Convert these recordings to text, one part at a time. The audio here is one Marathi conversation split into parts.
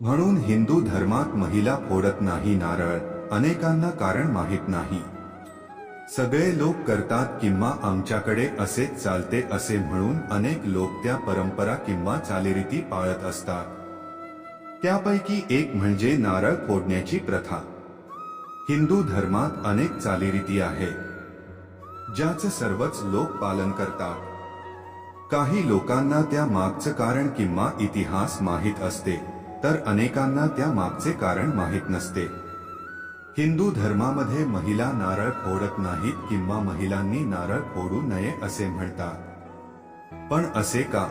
म्हणून हिंदू धर्मात महिला फोडत नाही नारळ अनेकांना कारण माहीत नाही. सगळे लोक करतात किंवा आमच्याकडे असेच चालते असे म्हणून अनेक लोक त्या परंपरा किंवा चालीरीती पाळत असतात. त्यापैकी एक म्हणजे नारळ फोडण्याची प्रथा. हिंदू धर्मात अनेक चालीरीती आहे ज्याचं सर्वच लोक पालन करतात. काही लोकांना त्या मागचं कारण किंवा इतिहास माहीत असते. तर अनेकांना त्या मागचे कारण माहीत नसते. हिंदू धर्मामध्ये महिला नारळ फोडत नाहीत किंवा महिलांनी नारळ फोडू नये असे म्हणतात. पण असे का?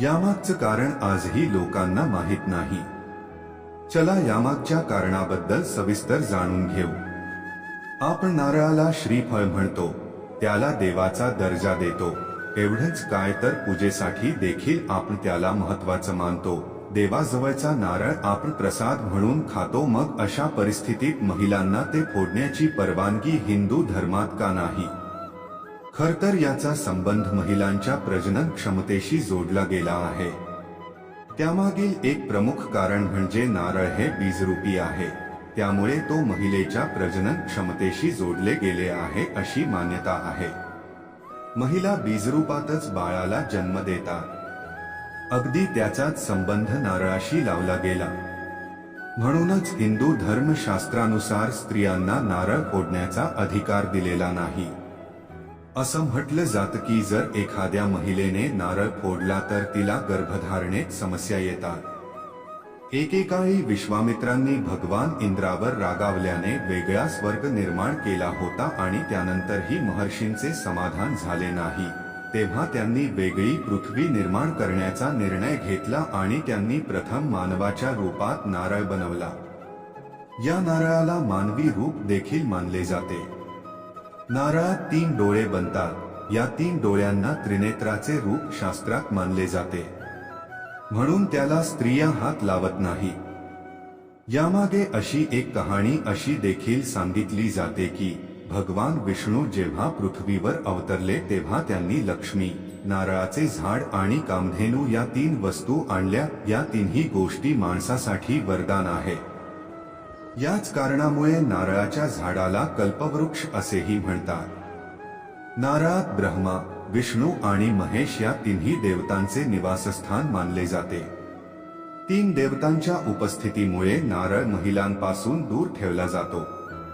यामागचं कारण आजही लोकांना माहीत नाही. चला यामागच्या कारणाबद्दल सविस्तर जाणून घेऊ. आपण नारळाला श्रीफळ म्हणतो त्याला देवाचा दर्जा देतो. एवढंच काय तर पूजेसाठी देखील आपण त्याला महत्वाचं मानतो. देवाजवळचा नारळ आपण प्रसाद म्हणून खातो मग अशा परिस्थितीत महिलांना ते फोडण्याची परवानगी हिंदू धर्मात का नाही? खरतर याचा संबंध महिलांच्या प्रजनन क्षमतेशी जोडला गेला आहे. त्यामागील एक प्रमुख कारण म्हणजे नारळ हे बीजरूपी आहे. त्यामुळे तो महिलेच्या प्रजनन क्षमतेशी जोडले गेले आहे अशी मान्यता आहे. महिला बीजरूपातच बाळाला जन्म देतात. अगदी त्याचाच संबंध नारळाशी लावला गेला. म्हणूनच हिंदू धर्मशास्त्रानुसार स्त्रियांना नारळ फोडण्याचा अधिकार दिलेला नाही. असं म्हटलं जातं की जर एखाद्या महिलेने नारळ फोडला तर तिला गर्भधारणेत समस्या येतात. एकेकाळी विश्वामित्रांनी भगवान इंद्रावर रागावल्याने वेगळा स्वर्ग निर्माण केला होता आणि त्यानंतरही महर्षींचे समाधान झाले नाही. तेव्हा त्यांनी वेगळी पृथ्वी निर्माण करण्याचा निर्णय घेतला आणि त्यांनी प्रथम मानवाच्या रूपात नारळ बनवला. या नारळाला मानवी रूप देखील मानले जाते. नारळात तीन डोळे बनतात. या तीन डोळ्यांना त्रिनेत्राचे रूप शास्त्रात मानले जाते. म्हणून त्याला स्त्रिया हात लावत नाही. यामागे अशी एक कहाणी अशी देखील सांगितली जाते की भगवान विष्णू जेव्हा पृथ्वीवर अवतरले तेव्हा त्यांनी लक्ष्मी नारळाचे झाड आणि कामधेनू या तीन वस्तू आणल्या. या तिन्ही गोष्टी माणसासाठी वरदान आहे. याच कारणामुळे नारळाच्या झाडाला कल्पवृक्ष असेही म्हणतात. नारळात ब्रह्मा विष्णू आणि महेश या तिन्ही देवतांचे निवासस्थान मानले जाते. तीन देवतांच्या उपस्थितीमुळे नारळ महिलांपासून दूर ठेवला जातो.